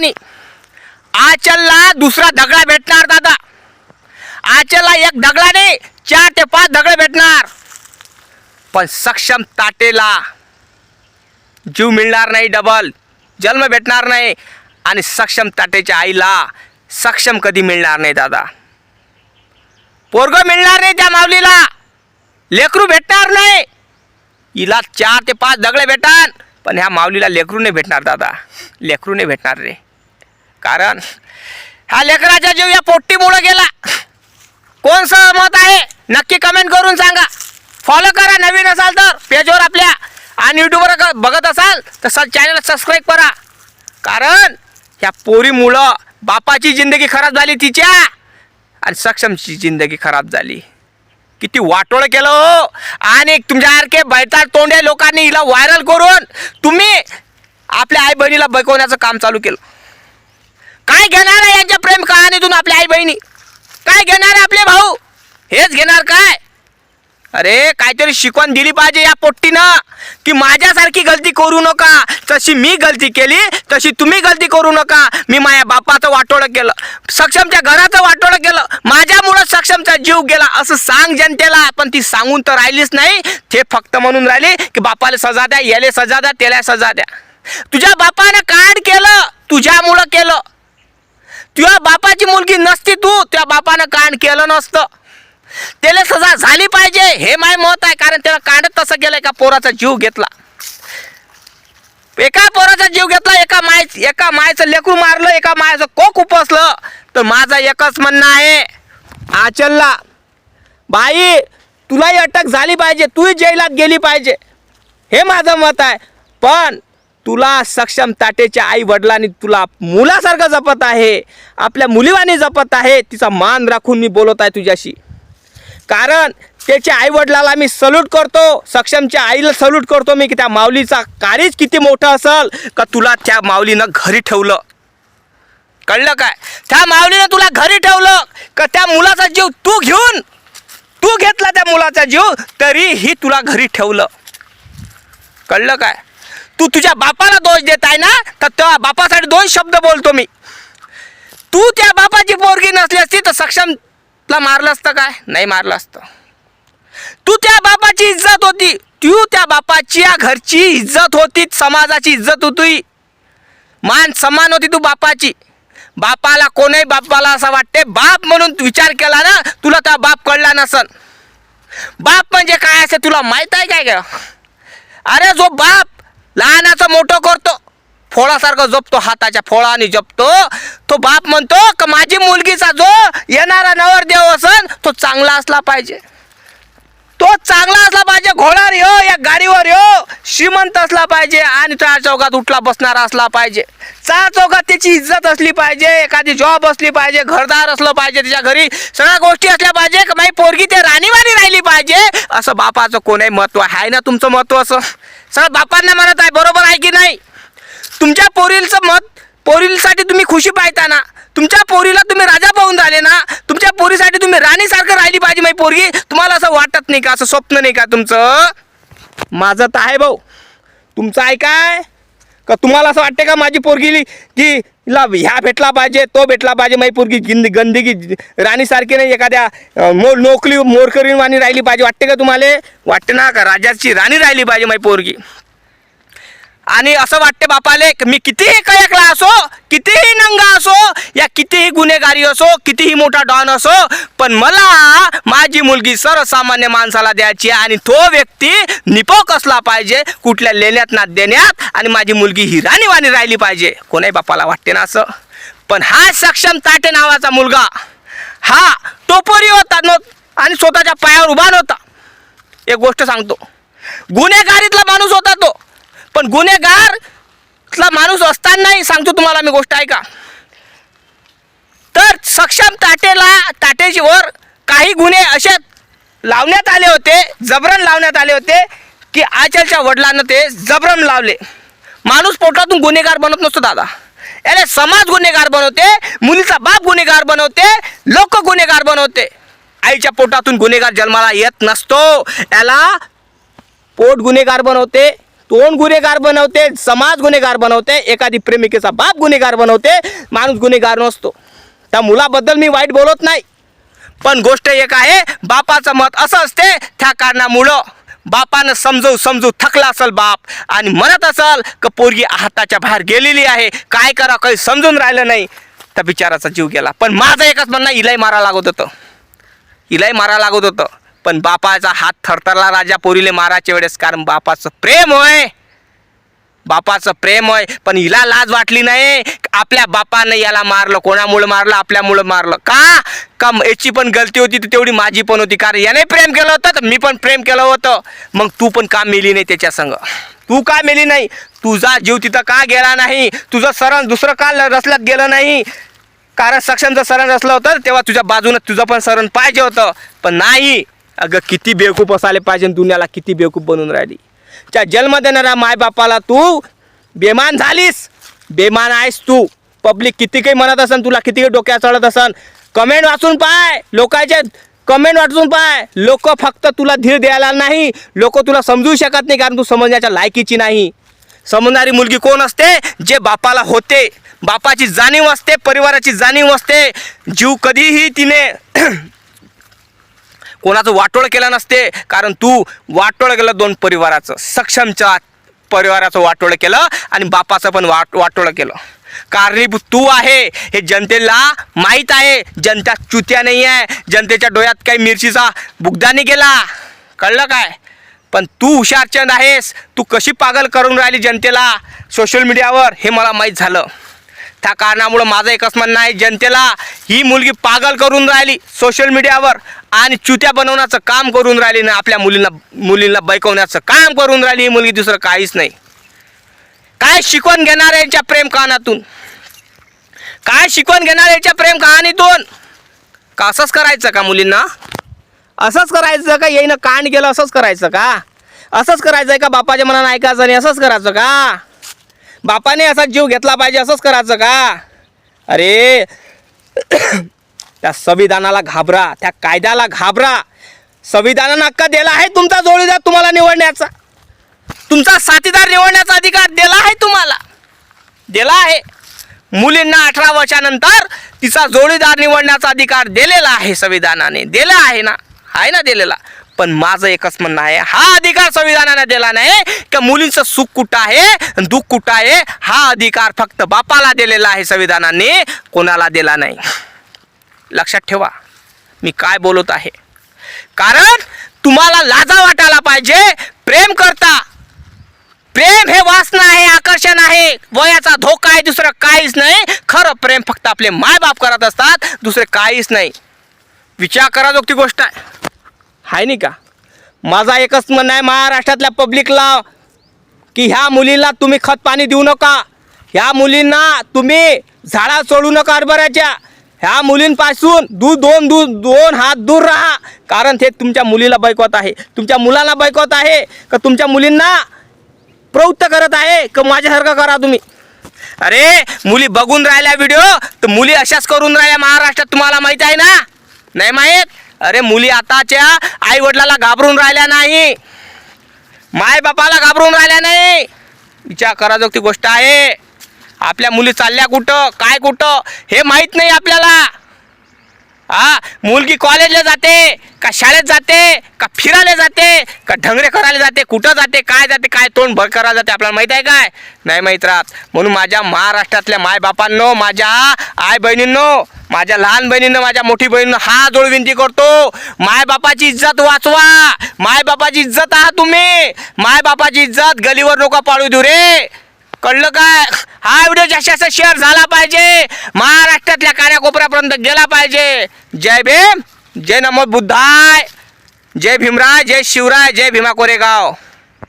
ठिकाणी. आचलला दुसरा दगडा भेटणार दादा. आचलला एक दगडा नाही चार ते पाच दगड भेटणार. पण सक्षम ताटेला जीव मिळणार नाही डबल जन्म भेटणार नाही आणि सक्षम ताटेच्या आईला सक्षम कधी मिळणार नाही दादा. पोरग मिळणार नाही त्या माऊलीला. लेकरू भेटणार नाही. हिला चार ते पाच दगडे भेटान पण ह्या माऊलीला लेकरू नाही भेटणार दादा. लेकरू नाही भेटणार रे. कारण ह्या लेकराचा जीव या पोट्टीमुळं गेला. कोण सहमत आहे? नक्की कमेंट करून सांगा. फॉलो करा नवीन असाल तर पेजवर आपल्या आणि यूट्यूबवर बघत असाल तर स चॅनलला सबस्क्राईब करा. कारण ह्या पोरीमुळं बापाची जिंदगी खराब झाली तिच्या आणि सक्षमची जिंदगी खराब झाली. किती वाटोळ केलं हो. आणि तुमच्यासारखे बैताळ तोंड्या लोकांनी हिला व्हायरल करून तुम्ही आपल्या आई बहिणीला बकवण्याचं काम चालू केलं. काय घेणार आहे यांच्या प्रेम कहाणीतून आपल्या आई बहिणी? काय घेणार आहे आपले भाऊ? हेच घेणार काय? अरे काहीतरी शिकवण दिली पाहिजे या पोट्टीनं की माझ्यासारखी गलती करू नका. तशी मी गलती केली तशी तुम्ही गलती करू नका. मी माझ्या बापाचं वाटोळं केलं सक्षमच्या घराचं वाटोळं केलं माझ्यामुळं सक्षमचा जीव गेला असं सांग जनतेला. पण ती सांगून तर राहिलीच नाही. ते फक्त म्हणून राहिली की बापाला सजा द्या याले सजा द्या त्याला सजा द्या. तुझ्या बापानं काय केलं तुझ्यामुळं केलं. तुझ्या बापाची मुलगी नसती तू त्या बापानं कांड केलं नसतं. त्याला सजा झाली पाहिजे हे माय मत आहे कारण त्याला कांडत तसं गेलं का पोराचा जीव घेतला. एका पोराचा जीव घेतला एका माय एका मायचं लेकरू मारलं एका मायचं कोक उपसलं तर माझं एकच म्हणणं आहे आचलला बाई तुलाही अटक झाली पाहिजे तूही जैलात गेली पाहिजे. हे माझं मत आहे. पण तुला सक्षम ताटेच्या आई वडिलांनी तुला मुलासारखं जपत आहे आपल्या मुलीवानी जपत आहे तिचा मान राखून मी बोलत आहे तुझ्याशी. कारण त्याच्या आई वडिलाला मी सल्यूट करतो सक्षमच्या आईला सल्यूट करतो मी की त्या माऊलीचा कार्यच किती मोठं असेल का तुला त्या माऊलीनं घरी ठेवलं? कळलं काय? त्या माऊलीनं तुला घरी ठेवलं का त्या मुलाचा जीव तू घेऊन तू घेतला त्या मुलाचा जीव तरीही तुला घरी ठेवलं. कळलं काय? तू तुझ्या बापाला दोष देत आहे ना तर त्या बापासाठी दोन शब्द बोलतो मी. तू त्या बापाची पोरगी नसली असती तर सक्षमला मारलं असतं काय? नाही मारलं असतं. तू त्या बापाची इज्जत होती तू त्या बापाची या घरची इज्जत होती समाजाची इज्जत होती. मान सन्मान होती तू बापाची. बापाला कोणही बापाला असं वाटते बाप म्हणून तू विचार केला ना तुला त्या बाप कळला नसन. बाप म्हणजे काय असे तुला माहीत आहे काय का अरे जो बाप लहानाचं मोठं करतो. फोळासारखं जपतो हाताच्या फोळाने जपतो. तो बाप म्हणतो का माझी मुलगीचा जो येणारा नवरदेव असन तो चांगला असला पाहिजे. तो चांगला असला पाहिजे घोडावर यो या गाडीवर यो. श्रीमंत असला पाहिजे आणि चार चौकात उठला बसणारा असला पाहिजे. चार चौकात त्याची इज्जत असली पाहिजे एखादी जॉब असली पाहिजे घरदार असलं पाहिजे त्याच्या घरी सगळ्या गोष्टी असल्या पाहिजे का माझी पोरगी ते राणीवाणी राहिली पाहिजे. असं बापाचं कोणही महत्त्व आहे ना तुमचं महत्त्व असं? सगळं बापांना म्हणत आहे बरोबर आहे की नाही? तुमच्या पोरीलचं मत पोरीसाठी तुम्ही खुशी पाहता ना? तुमच्या पोरीला तुम्ही राजा पाहून झाले ना? तुमच्या पोरीसाठी तुम्ही राणीसारखं राहिली पाहिजे माझी पोरगी. तुम्हाला असं वाटत नाही का? असं स्वप्न नाही का तुमचं? माझं तर आहे भाऊ. तुमचं आहे काय? का तुम्हाला असं वाटते का माझी पोरगी की हिला ह्या भेटला पाहिजे तो भेटला पाहिजे. माझी पोरगी गिंद गंदगी राणीसारखी नाही एखाद्या मोर मो नोकरी मोरकरी वाणी राहिली पाहिजे. वाटते का तुम्हाला? वाटते ना का राजाची राणी राहिली पाहिजे माझी पोरगी. आणि असं वाटते बापाले मी कितीही कयकला असो कितीही नंगा असो या कितीही गुन्हेगारी असो कितीही मोठा डॉन असो पण मला माझी मुलगी सर्वसामान्य माणसाला द्यायची आहे आणि तो व्यक्ती निपोक असला पाहिजे कुठल्या लेण्यात ना देण्यात आणि माझी मुलगी ही राणीवाणी राहिली पाहिजे. कोणाही बापाला वाटते ना असं? पण हा सक्षम ताटे नावाचा मुलगा हा टोपोरी होता न आणि स्वतःच्या पायावर उभा नव्हता. एक गोष्ट सांगतो. गुन्हेगारीतला माणूस होता तो. पण गुन्हेगारला माणूस असतानाही सांगतो तुम्हाला मी गोष्ट ऐका. तर सक्षम ताटेला ताटेची वर काही गुन्हे असे लावण्यात आले होते जबरन लावण्यात आले होते की आचलच्या वडिलांना ते जबरन लावले. माणूस पोटातून गुन्हेगार बनत नसतो दादा. याला समाज गुन्हेगार बनवते मुलीचा बाप गुन्हेगार बनवते लोक गुन्हेगार बनवते. आईच्या पोटातून गुन्हेगार जन्माला येत नसतो. याला पोट गुन्हेगार बनवते. तोंड गुन्हेगार बनवते समाज गुन्हेगार बनवते एखादी प्रेमिकेचा बाप गुन्हेगार बनवते माणूस गुन्हेगार नसतो. त्या मुलाबद्दल मी वाईट बोलत नाही. पण गोष्ट एक आहे बापाचं मत असं असते त्या कारणामुळं बापानं समजू समजू थकला असेल बाप आणि म्हणत असेल का पोरगी हाताच्या बाहेर गेलेली आहे काय करा काही समजून राहिलं नाही. त्या बिचाराचा जीव गेला. पण माझं एकच म्हणणं इलाही मारा लागत होतं. हिलाही मारा लागत होतं. पण बापाचा हात थरथरला राजा पोरीले माराच्या वेळेस कारण बापाचं प्रेम होय. बापाचं प्रेम होय. पण हिला लाज वाटली नाही. आपल्या बापानं याला मारलं कोणामुळं मारलं आपल्यामुळं मारलं. का? का याची पण गलती होती तर तेवढी माझी पण होती. कारण याने प्रेम केलं होतं तर मी पण प्रेम केलं होतं. मग तू पण का मेली नाही त्याच्या संग? तू का मेली नाही? तुझा जीव तिथं का गेला नाही? तुझं सरण दुसरं का ल- रसल्यात गेलं नाही? कारण सक्षमचं सरण रचलं होतं तेव्हा तुझ्या बाजूनं तुझं पण सरण पाहिजे होतं. पण नाही. अगं किती बेवकूफ असायला पाहिजे दुनियाला किती बेवकूफ बनून राहिली. त्या जन्म देणाऱ्या मायबापाला तू बेमान झालीस. बेमान आहेस तू. पब्लिक किती काही म्हणत असन तुला किती काही डोक्यात चढत असन. कमेंट वाचून पाय. लोकांचे कमेंट वाचून पाय. लोक फक्त तुला धीर द्यायला नाही. लोक तुला समजू शकत नाही कारण तू समजण्याच्या लायकीची नाही. समजणारी मुलगी कोण असते? जे बापाला होते. बापाची जाणीव असते परिवाराची जाणीव असते. जीव कधीही तिने कोणाचं वाटोळ केलं नसते. कारण तू वाटोळ केलं दोन परिवाराचं. सक्षमच्या परिवाराचं वाटोळ केलं आणि बापाचं पण वाट वाटोळ केलं. कारणीभूत तू आहे. हे जनतेला माहीत आहे. जनता चुत्या नाही आहे. जनतेच्या डोळ्यात काही मिरचीचा बुगदा नाही गेला. कळलं काय? पण तू हुशारचंद आहेस. तू कशी पागल करून राहिली जनतेला? सोशल मीडियावर हे मला माहीत झालं. त्या कारणामुळं माझं एकच म्हणणं आहे जनतेला ही मुलगी पागल करून राहिली सोशल मीडियावर आणि चुत्या बनवण्याचं काम करून राहिली ना आपल्या मुलींना मुलींना बैकवण्याचं काम करून राहिली ही मुलगी दुसरं काहीच नाही. काय शिकवण घेणार याच्या प्रेम कहाणातून काय शिकवण घेणार याच्या प्रेम कहाणीतून? का असंच करायचं का मुलींना? असंच करायचं का? येईनं कांड गेलं असंच करायचं का? असंच करायचं आहे का? बापाच्या मनानं ऐकायचं आणि असंच करायचं का? बापाने असा जीव घेतला पाहिजे असंच करायचं का? अरे त्या संविधानाला घाबरा त्या कायद्याला घाबरा. संविधानानं हक्क दिला आहे तुमचा जोडीदार तुम्हाला निवडण्याचा. तुमचा साथीदार निवडण्याचा अधिकार दिला आहे तुम्हाला. दिला आहे. मुलींना अठरा वर्षानंतर तिचा जोडीदार निवडण्याचा अधिकार दिलेला आहे संविधानाने. दिला आहे ना? आहे ना दिलेला? पण माझं एकच म्हणणं आहे हा अधिकार संविधानाने दिला नाही का मुलींचं सुख कुठं आहे दुःख कुठं आहे हा अधिकार फक्त बापाला दिलेला आहे संविधानाने कोणाला दिला नाही. लक्षात ठेवा मी काय बोलत आहे. कारण तुम्हाला लाजा वाटायला पाहिजे प्रेम करता. प्रेम हे वासना आहे आकर्षण आहे. वयाचा धोका आहे दुसरं काहीच नाही. खरं प्रेम फक्त आपले मायबाप करत असतात दुसरे काहीच नाही. विचार करा ती गोष्ट आहे. हाय नाही का? माझा एकच म्हणणं आहे महाराष्ट्रातल्या पब्लिकला की ह्या मुलींना तुम्ही खत पाणी देऊ नका. ह्या मुलींना तुम्ही झाडा सोडू नका हरभऱ्याच्या. ह्या मुलींपासून दू दोन दू दोन हात दूर राहा. कारण ते तुमच्या मुलीला बैकवत आहे. तुमच्या मुलाला बैकवत आहे का तुमच्या मुलींना प्रवृत्त करत आहे का माझ्यासारखं करा तुम्ही? अरे मुली बघून राहिल्या व्हिडिओ तर मुली अशाच करून राहिल्या महाराष्ट्रात तुम्हाला माहीत आहे ना? नाही माहीत? अरे मुली आताच्या आई वडिलाला घाबरून राहिल्या नाही. माय बापाला घाबरून राहिल्या नाही. विचार करा ती गोष्ट आहे. आपल्या मुली चालल्या कुठं? काय कुठं? हे माहीत नाही आपल्याला. हा मुलगी कॉलेजला जाते का शाळेत जाते का फिरायला जाते का ढंगरे करायला जाते कुठं जाते काय जाते काय तोंड भर करायला जाते आपल्याला माहीत आहे काय? नाही माहीत राहत. म्हणून माझ्या महाराष्ट्रातल्या मायबापांनो माझ्या आई बहिणींनो माझ्या लहान बहिणींनो माझ्या मोठी बहिणीनं हा जोड विनंती करतो. मायबापाची इज्जत वाचवा. मायबापाची इज्जत आहात तुम्ही. मायबापाची इज्जत गलीवर नको पाळू देऊ रे. कळलं काय? हा व्हिडिओ जास्तीत जास्त शेअर झाला पाहिजे. महाराष्ट्रातल्या कानाकोपऱ्यापर्यंत गेला पाहिजे. जय भीम जय नमो बुद्धाय. जय भीमराय जय शिवराय जय भीमा कोरेगाव.